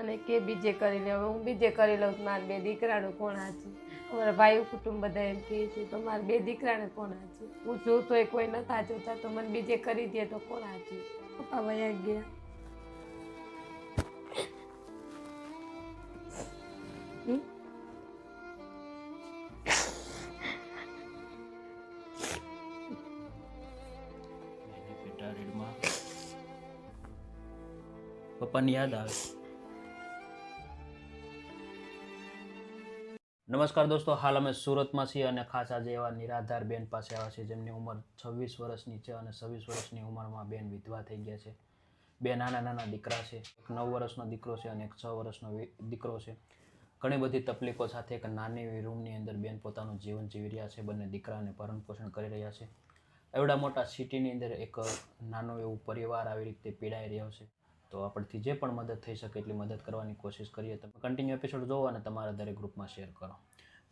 મને કે બીજે કરી લે, હવે હું બીજે કરી લઉં તો મારા બે દીકરાનું કોણ હાચું? અમારા ભાઈ કુટુંબ બધા એમ કહે છે, તો મારા બે દીકરાને કોણ હાચું? હું જોતો એ કોઈ નતા જોતા, તો મને બીજે કરી દે તો કોણ હાચું? પપ્પા વયા ગયા. પપ્પાની યાદ આવે? નમસ્કાર દોસ્તો, હાલ અમે સુરતમાં છીએ અને ખાસ આજે એવા નિરાધાર બેન પાસે આવ્યા છે જેમની ઉંમર છવ્વીસ વર્ષની છે અને છવ્વીસ વર્ષની ઉંમરમાં બેન વિધવા થઈ ગયા છે. બે નાના નાના દીકરા છે, એક નવ વર્ષનો દીકરો છે અને એક છ વર્ષનો દીકરો છે. ઘણી બધી તકલીફો સાથે એક નાની એવી રૂમની અંદર બેન પોતાનું જીવન જીવી રહ્યા છે, બંને દીકરાને ભરણ પોષણ કરી રહ્યા છે. એવડા મોટા સિટીની અંદર એક નાનો એવું પરિવાર આવી રીતે પીડાઈ રહ્યો છે. તો આપણથી જે પણ મદદ થઈ શકે એટલી મદદ કરવાની કોશિશ કરીએ તમે કન્ટિન્યુ એપિસોડ જોવો અને તમારા દરેક ગ્રુપમાં શેર કરો.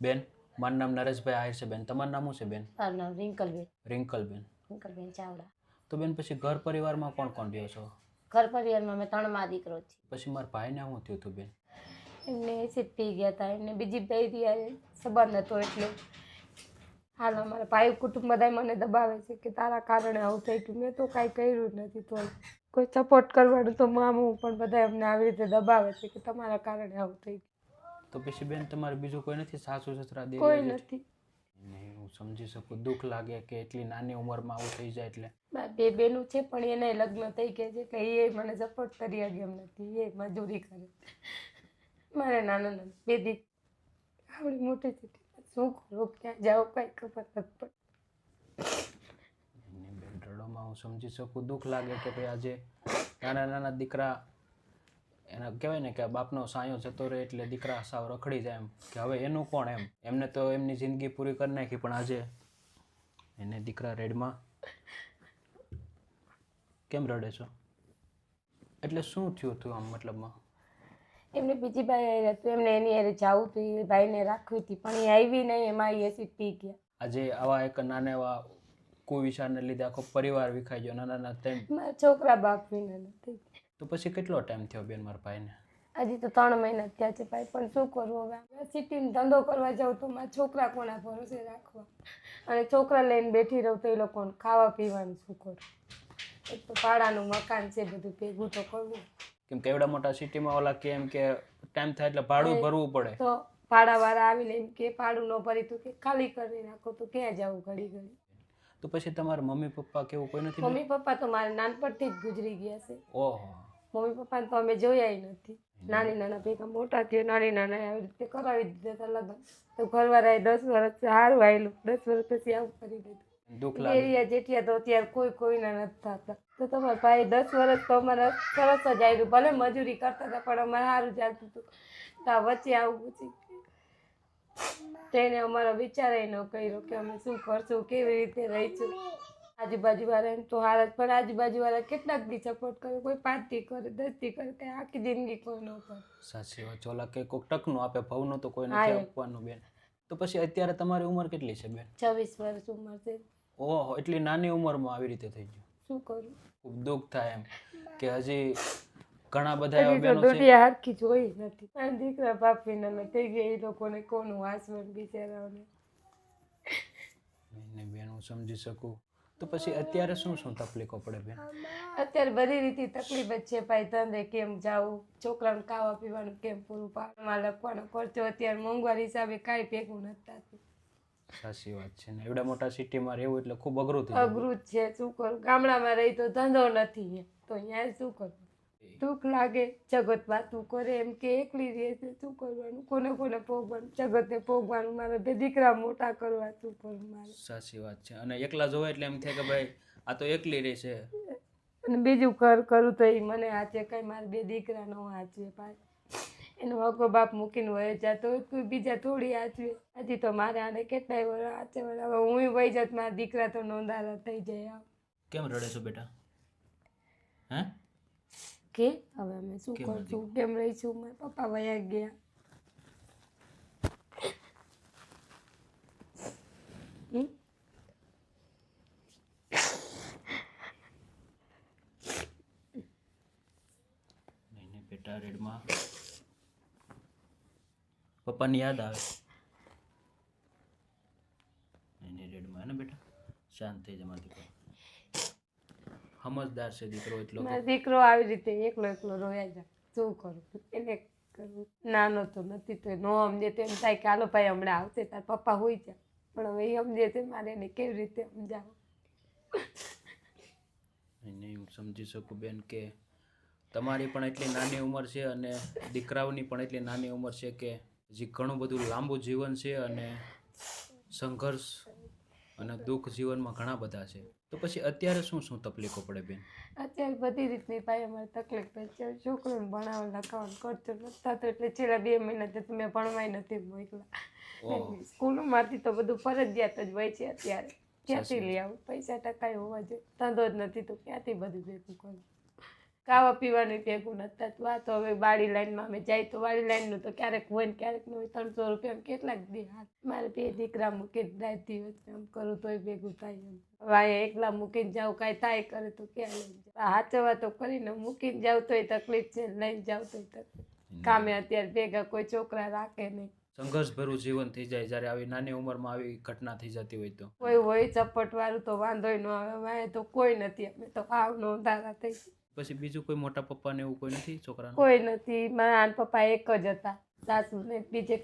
બેન મારું નામ નરેશભાઈ આહિર છે. બેન તમારું નામ શું છે બેન? મારું નામ રિંકલબેન. રિંકલબેન. રિંકલબેન ચાવડા. તો બેન પછી ઘર પરિવારમાં કોણ કોણ રહ્યો છો? ઘર પરિવારમાં મેં ત્રણમાં દીકરો છે પછી મારા ભાઈને શું થયું હતું બેન? એમને એસિડ પી ગયા હતા. એમને બીજી બેરી સંબંધ હતો એટલે હાલ અમારા ભાઈ કુટુંબ બધા મને દબાવે છે કે તારા કારણે આવું થઈ ગયું. મેં તો કાંઈ કર્યું જ નથી તો કોઈ સપોર્ટ કરવાનું તો મામું પણ બધા એમને આવી રીતે દબાવે છે કે તમારા કારણે આવું થઈ ગયું. તો પછી બેન તમારે બીજું કોઈ નથી સાસુ સસરા દેવી કોઈ નથી. ને હું સમજી શકું દુઃખ લાગે કે એટલી નાની ઉંમરમાં આવું થઈ જાય એટલે. બે બેનું છે પણ એને લગ્ન થઈ ગયા છે એટલે એ મને સપોર્ટ કરી શકે એમ નથી. એ મજૂરી કરે. મારે નાના નાના બે દી આવડી મોટી સિટી શું કરું? ક્યાં જાઉં? કાંઈ ખબર નથી પડતી એની બેન રડોમાં હું સમજી શકું દુઃખ લાગે કે ભાઈ આજે નાના નાના દીકરા એને કહેવાય ને કે બાપનો સાયો જતો રહે એટલે દીકરા સાવ રખડી જાય એમ કે હવે એનું કોણ એમ? એમને તો એમની જિંદગી પૂરી કરી નાખી પણ આજે એને દીકરા રેડમાં કેમ રડે છો? એટલે શું થયું હતું આમ મતલબમાં? એમને બીજી બાઈ આવી હતું એમને એની હારે જવું હતું એ ભાઈને રાખવી હતી પણ એ આવી નહીં એમાં એ એસિડ પી ગયા. આજે આવા એક નાના એવા કુવિચારને લીધે આખો પરિવાર વિખાઈ ગયો નાના નાના ટાઈમ મારા છોકરા બાપ વિના નથી. તો પછી કેટલો ટાઈમ થયો બેન મારા ભાઈને? હજી તો ત્રણ મહિના થયા છે ભાઈ પણ શું કરવું હવે? સિટીમાં ધંધો કરવા જાઉં તો મારા છોકરા કોના ભરોસે રાખવા? અને છોકરા લઈને બેઠી રહું તો એ લોકોને ખાવા પીવાનું શું કરું? એક તો ભાડાનું મકાન છે બધું ભેગું તો કરવું. કેમ કે એવડા મોટા સિટીમાં ઓલા કે એમ કે ટાઈમ થાય એટલે ભાડું ભરવું પડે. તો ભાડાવાળા આવીને એમ કે ભાડું ન ભરી તું કે ખાલી કરી નાખો તો ક્યાં જવું ઘડી ઘડી તો પછી તમારા મમ્મી પપ્પા કેવું કોઈ નથી મમ્મી પપ્પા તો મારા નાનપણથી જ ગુજરી ગયા છે. ઓહો. મમ્મી પપ્પાને તો અમે જોયા નથી. નાની નાના ભેગા મોટા થયો નાની નાના આવી રીતે કરાવી દીધા હતા લગ્ન. તો ઘરવાળાએ દસ વર્ષ સારું આવેલું દસ વર્ષ પછી આવું કરી દીધું. દુઃખ લાગે. જેઠિયા તો અત્યારે કોઈ કોઈના નથી થતા. તો તમારા ભાઈ દસ વર્ષ તો અમારા સરસ જ આવ્યું ભલે મજૂરી કરતા હતા પણ અમારે સારું ચાલતું હતું. તો વચ્ચે આવું પૂછી તેને અમારો વિચાર ન કર્યો કે અમે શું કરશું કેવી રીતે રહીશું. આજુબાજુ વાળા તો હાર જ પણ આજુબાજુ વાળા કેટલાક દી સપોર્ટ કરે કોઈ પાંચ દી કરે દસ દી કરે કે આખી જિંદગી કોઈ ન કરે. સાચી વાત ઓલા કે કોક નો આપે ભવનું તો કોઈ નથી આપવાનું બેન. તો પછી અત્યારે તમારી ઉંમર કેટલી છે બેન? છવ્વીસ વર્ષ ઉંમર છે. ઓહો એટલી નાની ઉંમરમાં આવી રીતે થઈ ગયું. શું કરું? ખૂબ દુઃખ થાય એમ કે હજી ઘણા બધા એવા બહેનો છે. દુનિયા હરખી જોઈ નથી. અને દીકરા બાપ વિના થઈ ગયા એ લોકોને કોનું વાસવણ બિચારાઓને. ને બેન હું સમજી શકું. તો પછી અત્યારે શું શું તકલીફો પડે બેન? અત્યારે બધી રીતે તકલીફ જ છે ભાઈ ધંધે કેમ જાવું છોકરાને ખાવા પીવાનું કેમ પૂરું પાડવામાં લખવાનો ખર્ચો અત્યારે મોંઘવારી હિસાબે કાંઈ ભેગું નથી થતું. સાચી વાત છે ને. એવડા મોટા સિટીમાં રહેવું એટલે ખૂબ અઘરું અઘરું જ છે શું કરું? ગામડામાં રહી તો ધંધો નથી તો અહીંયા શું કરું દુઃખ લાગે. જગત વાતું કરે એમ કે એકલી રહે છે શું કરવાનું? કોને કોને ભોગવાનું? જગતને ભોગવાનું મારે બે દીકરા મોટા કરવા શું કરું મારે. સાચી વાત છે. અને એકલા જોવે એટલે એમ થાય કે ભાઈ આ તો એકલી રહે છે. અને બીજું કર કરું તો એ મને હાચે કઈ મારે બે દીકરા નો હાચવે પાછ એનો હકો બાપ મૂકીને વહી જતો કોઈ બીજા થોડી આચવે હજી તો મારે આને કેટલાય વર્ષ આચે હવે હું વહી જાત મારા દીકરા તો નોંધારા થઈ જાય કેમ રડે છો બેટા? હે? કે હવે અમે શું કેમ કરશું? કેમ રહીશું? મારા પપ્પા વયા ગયા. હમ? નહીં નહીં બેટા રેડમાં. પપ્પાની યાદ આવે. એને રેડમાં ને બેટા? શાંત થઈ જમા દીકરો સમજદાર છે દીકરો એટલો દીકરો આવી રીતે એકલો એકલો રોયા જાય. શું કરું? એને કરું. નાનો તો નથી તો ન સમજે તો એમ થાય કે હાલો ભાઈ હમણાં આવશે તાર પપ્પા હોય જાય પણ હવે એ સમજે છે મારે એને કેવી રીતે સમજાવું એને હું સમજી શકું બેન કે તમારી પણ એટલી નાની ઉંમર છે અને દીકરાઓની પણ એટલી નાની ઉંમર છે કે હજી ઘણું બધું લાંબુ જીવન છે અને સંઘર્ષ અને દુઃખ જીવનમાં ઘણા બધા છે. તો પછી અત્યારે શું શું તકલીફો પડે બેન? અત્યારે બધી રીતની ભાઈ અમારે તકલીફ પડે છોકરીને ભણાવવા લખાવવાનું ખર્ચો નથી થતો. એટલે છેલ્લા બે મહિનાથી તો મેં ભણવાય નથી મોકલા. સ્કૂલમાંથી તો બધું ફરજિયાત જ હોય છે અત્યારે. ક્યાંથી લઈ આવું? પૈસા ટકાય હોવા જોઈએ. ધંધો જ નથી તો ક્યાંથી બધું ભેગું કરું ખાવા પીવાનું ભેગું નથી થતું. આ તો હવે વાળી લાઈનમાં અમે જાય તો વાળી લાઈનનું તો ક્યારેક હોય ને ક્યારેક ન હોય ત્રણસો રૂપિયા કેટલાક દે. હાથ મારે બે દીકરા મૂકીને જાય દિવસ આમ કરું તોય ભેગું થાય એમ. હવે એકલા મૂકીને જાઉં કાંઈ થાય કરે તો ક્યાં લઈને જાઉં? હાચવા તો કરીને મૂકીને જાઉં તોય તકલીફ છે લઈને જાઉં તોય તકલીફ. કામે અત્યારે ભેગા કોઈ છોકરા રાખે નહીં. સંઘર્ષભર્યું જીવન થઈ જાય જ્યારે આવી નાની ઉંમરમાં આવી ઘટના થઈ જતી હોય તો. કોઈ હોય ચપટ વાળું તો વાંધોય ન આવે તો કોઈ નથી અમે તો આવ નોંધારા થઈ પછી બીજું કોઈ મોટા પપ્પાને એવું કોઈ નથી છોકરાનું? કોઈ નથી. મારા આન પપ્પા એક જ હતા. સાસુ ને બીજે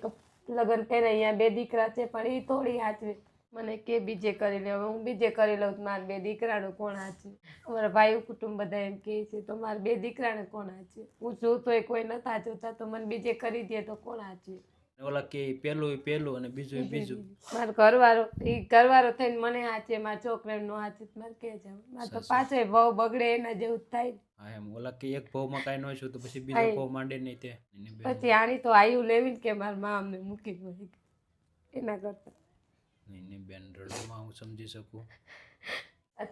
લગ્ન થઈને અહીંયા બે દીકરા છે, પણ એ થોડી હાચવે. મને કે બીજે કરી લે. હું બીજે કરી લઉં મારા બે દીકરાનું કોણ હાચે અમારા ભાઈ કુટુંબ બધા એમ કહે છે, તો મારા બે દીકરાને કોણ હાચે હું જોતો એ કોઈ નથી હાચવતા તો મને બીજે કરી દે તો કોણ અને ઓલા કે પેલું એ પહેલું અને બીજું બીજું મારો ઘરવાળો એ ઘરવાળો થઈને મને હાચે મારા છોકરાને નો હાચે મારે કે છે. મારે તો. પાછો ભાવ બગડે એના જેવું થાય. હા એમ ઓલા કે એક ભાવમાં કાંઈ ન છું તો પછી બીજો. ભાવ માંડે નહીં તે. પછી આની તો આયુ લેવીને કે મારા મા અમને મૂકી ગઈ એના કરતા. નહીં નહીં બેન રડવામાં હું સમજી શકું?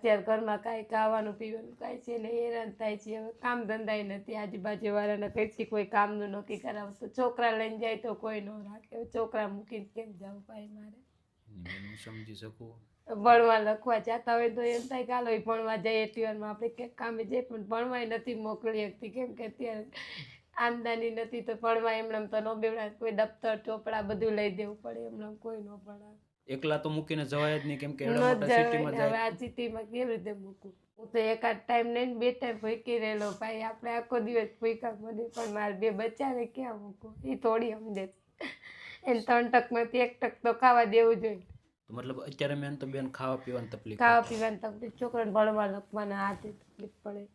અત્યારે ઘરમાં કાંઈ ખાવાનું પીવાનું કાંઈ છે ને હેરાન થાય છે. હવે કામ ધંધાય નથી. આજુબાજુ વાળાને કઈથી કોઈ કામનું નક્કી કરાવે તો છોકરા લઈને જાય તો કોઈ ન રાખે. છોકરા મૂકીને કેમ જવું ભાઈ મારે? હું સમજી શકું. ભણવા લખવા જતા હોય તો એમ થાય કાલો ભણવા જઈએ ટ્યુશનમાં આપણે ક્યાંક કામે જઈએ પણ ભણવાય નથી મોકલી શકતી કેમ કે અત્યારે આમદાની નથી તો ભણવા એમ તો ન બેવડા કોઈ દફતર ચોપડા બધું લઈ દેવું પડે. એમ કોઈ ન ભણાવે. એકલા તો મૂકીને જવાય જ નહીં કેમ કે ન એવડા મોટા સિટીમાં ને હવે આ સિટીમાં કેવી રીતે મૂકું? હું તો એકાદ ટાઈમ નહીં બે ટાઈમ ભૂકી રહેલો ભાઈ આપણે આખો દિવસ ભૂકા મને પણ મારે બે બચ્ચાને ક્યાં મૂકું? એ થોડી સમજે. એને ત્રણ ટકમાંથી એક ટક તો ખાવા દેવું જોઈએ તો મતલબ અત્યારે મેન તો બેન ખાવા પીવાની તકલીફ ખાવા પીવાની તકલીફ. છોકરાને ભણવા લખવાના હાથે તકલીફ પડે.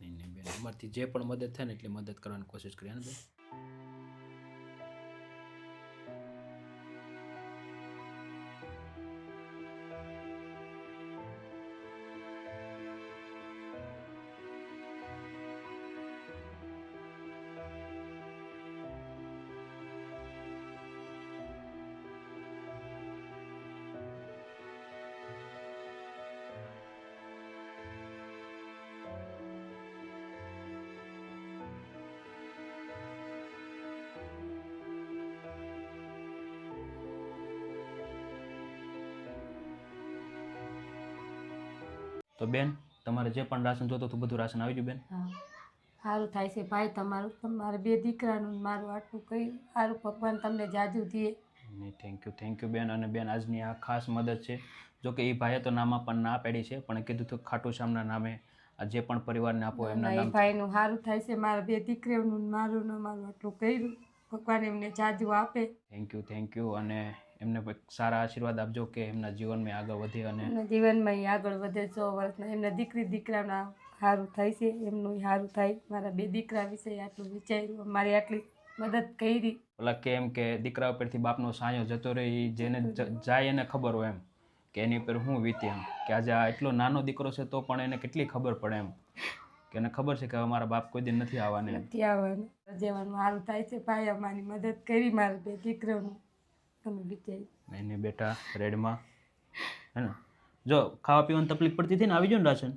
નહીં નહીં બેન અમારથી જે પણ મદદ થાય ને એટલી મદદ કરવાની કોશિશ કરીએ ને બેન? તો બેન તમારે જે પણ રાશન જોતું હતું બધું રાશન આવી ગયું બેન? હા. સારું થાય છે ભાઈ તમારું પણ મારે બે દીકરાનું મારું આટલું કઈ સારું ભગવાન તમને જાજુ દે. નહીં થેન્ક યુ થેન્ક યુ બેન. અને બેન આજની આ ખાસ મદદ છે. જો કે એ ભાઈએ તો નામાં પણ ના પાડી છે પણ કીધું તો ખાટુ શ્યામના નામે. આ જે પણ પરિવારને આપો એમના નામ ભાઈનું સારું થાય છે. મારા બે દીકરીઓનું મારું ને મારું આટલું કર્યું. ભગવાન એમને જાજુ આપે. થેન્ક યુ થેન્ક યુ અને એમને સારા આશીર્વાદ આપજો કે એમના જીવનમાં આગળ વધે અને એમના જીવનમાં એ આગળ વધે સો વર્ષના. એમના દીકરી દીકરાના સારું થાય છે એમનું સારું થાય. મારા બે દીકરા વિશે આટલું વિચાર્યું મારી આટલી મદદ કરી. ઓલા કેમ કે દીકરા ઉપરથી બાપનો સાયો જતો રહે જેને જાય એને ખબર હોય એમ. કે એની ઉપર હું વીતી એમ. કે આજે આ એટલો નાનો દીકરો છે તો પણ એને કેટલી ખબર પડે એમ. કે એને ખબર છે કે હવે મારા બાપ કોઈ દિન નથી આવવાને નથી આવવાનું. જેવાનું હાલ થાય છે ભાઈ અમારી મદદ કરી મારા બે દીકરાનું તમે વિચાર્યું એને બેટા રેડમાં. હે ને? જો ખાવા પીવાની તકલીફ પડતી હતી ને આવી જાઓ ને રાશન.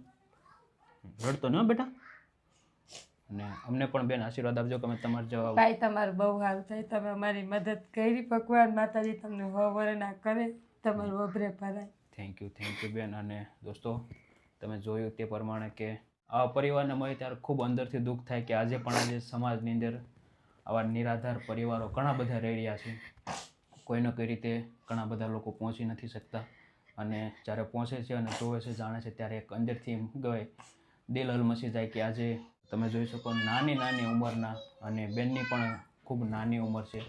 રડતો ને બેટા. અને અમને પણ બેન આશીર્વાદ આપજો કે અમે તમારે જેવા ભાઈ તમારું બહુ હાલ થાય. તમે અમારી મદદ કરી ભગવાન માતાજી તમને હોવર ના કરે તમારું વભરે ભરાય. થેન્ક યુ થેન્ક યુ બેન. અને દોસ્તો તમે જોયું તે પ્રમાણે કે પરિવારને મળે ત્યારે ખૂબ અંદરથી દુઃખ થાય કે આજે પણ આજે સમાજની અંદર આવા નિરાધાર પરિવારો ઘણા બધા રહી રહ્યા છે. કોઈને કઈ રીતે ઘણા બધા લોકો પહોંચી નથી શકતા અને જ્યારે પહોંચે છે અને જોવે છે, જાણે છે, ત્યારે એક અંદરથી એમ કહેવાય, દિલ હલમસી જાય કે આજે તમે જોઈ શકો નાની નાની ઉંમરના અને બેનની પણ ખૂબ નાની ઉંમર છે.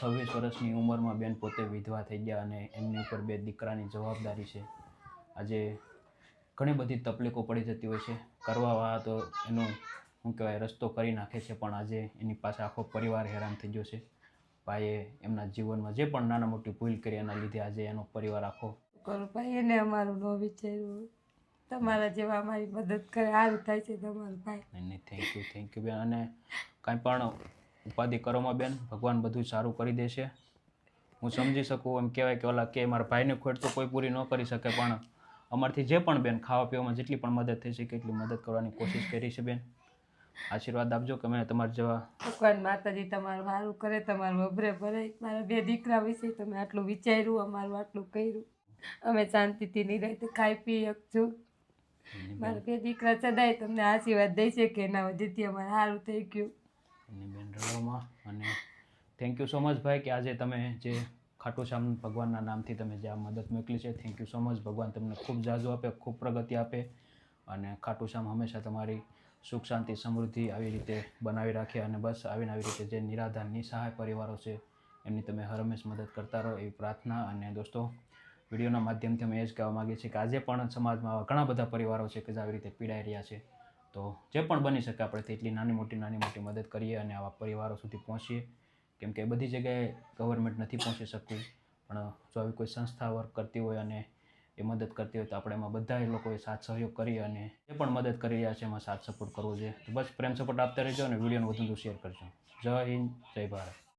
છવ્વીસ વર્ષની ઉંમરમાં બેન પોતે વિધવા થઈ ગયા અને એમની ઉપર બે દીકરાની જવાબદારી છે. આજે ઘણી બધી તકલીફો પડી જતી હોય છે. કરવાવાળા તો એનો શું કહેવાય રસ્તો કરી નાખે છે પણ આજે એની પાસે આખો પરિવાર હેરાન થઈ ગયો છે. ભાઈએ એમના જીવનમાં જે પણ નાના મોટી ભૂલ કરી એના લીધે આજે એનો પરિવાર આખો કરો ભાઈ એને અમારું ન વિચાર્યું તમારા જેવા અમારી મદદ કરે સારું થાય છે તમારું ભાઈ. નહીં થેન્ક યુ થેન્ક યુ બેન. અને કાંઈ પણ ઉપાધિ કરોમાં બેન. ભગવાન બધું સારું કરી દેશે. હું સમજી શકું એમ કહેવાય કે ઓલા કે મારા ભાઈને ખોટ તો કોઈ પૂરી ન કરી શકે પણ અમારથી જે પણ બેન ખાવા પીવામાં જેટલી પણ મદદ થઈ શકે એટલી મદદ કરવાની કોશિશ કરી છે બેન. આશીર્વાદ આપજો કે મેં તમારા જેવા ભગવાન માતાજી તમારું સારું કરે તમારું અભરે ભરે. મારા બે દીકરા વિશે તમે આટલું વિચાર્યું અમારું આટલું કર્યું. અમે શાંતિથી નિરાતે ખાઈ પી શકશું. મારા બે દીકરા સદાય તમને આશીર્વાદ દઈ છે કે એના વજેથી અમારે સારું થઈ ગયું. અને બેન રડવામાં અને થેન્ક યુ સો મચ ભાઈ કે આજે તમે જે ખાટુ શ્યામ ભગવાનના નામથી તમે જે આ મદદ મોકલી છે થેન્ક યુ સો મચ ભગવાન તમને ખૂબ જાજુ આપે, ખૂબ પ્રગતિ આપે અને ખાટુ શ્યામ હંમેશા તમારી સુખ, શાંતિ, સમૃદ્ધિ આવી રીતે બનાવી રાખે અને બસ આવીને આવી રીતે જે નિરાધાર, નિસહાય પરિવારો છે, એમની તમે હર હંમેશ મદદ કરતા રહો એવી પ્રાર્થના અને દોસ્તો, વિડીયોના માધ્યમથી અમે એ જ કહેવા માગીએ છીએ કે આજે પણ સમાજમાં આવા ઘણા બધા પરિવારો છે કે જે આવી રીતે પીડાઈ રહ્યા છે. તો જે પણ બની શકે, આપણે તેટલી નાની મોટી નાની મોટી મદદ કરીએ અને આવા પરિવારો સુધી પહોંચીએ. કેમ કે બધી જગ્યાએ ગવર્મેન્ટ નથી પહોંચી શકતી. પણ જો આવી કોઈ સંસ્થા વર્ક કરતી હોય અને એ મદદ કરતી હોય તો આપણે એમાં બધા એ લોકોએ સાથ સહયોગ કરી અને જે પણ મદદ કરી રહ્યા છે એમાં સાથ સપોર્ટ કરવો જોઈએ. તો બસ પ્રેમ સપોર્ટ આપતા રહેજો અને વિડીયોને વધુ શેર કરજો. જય હિન્દ, જય ભારત.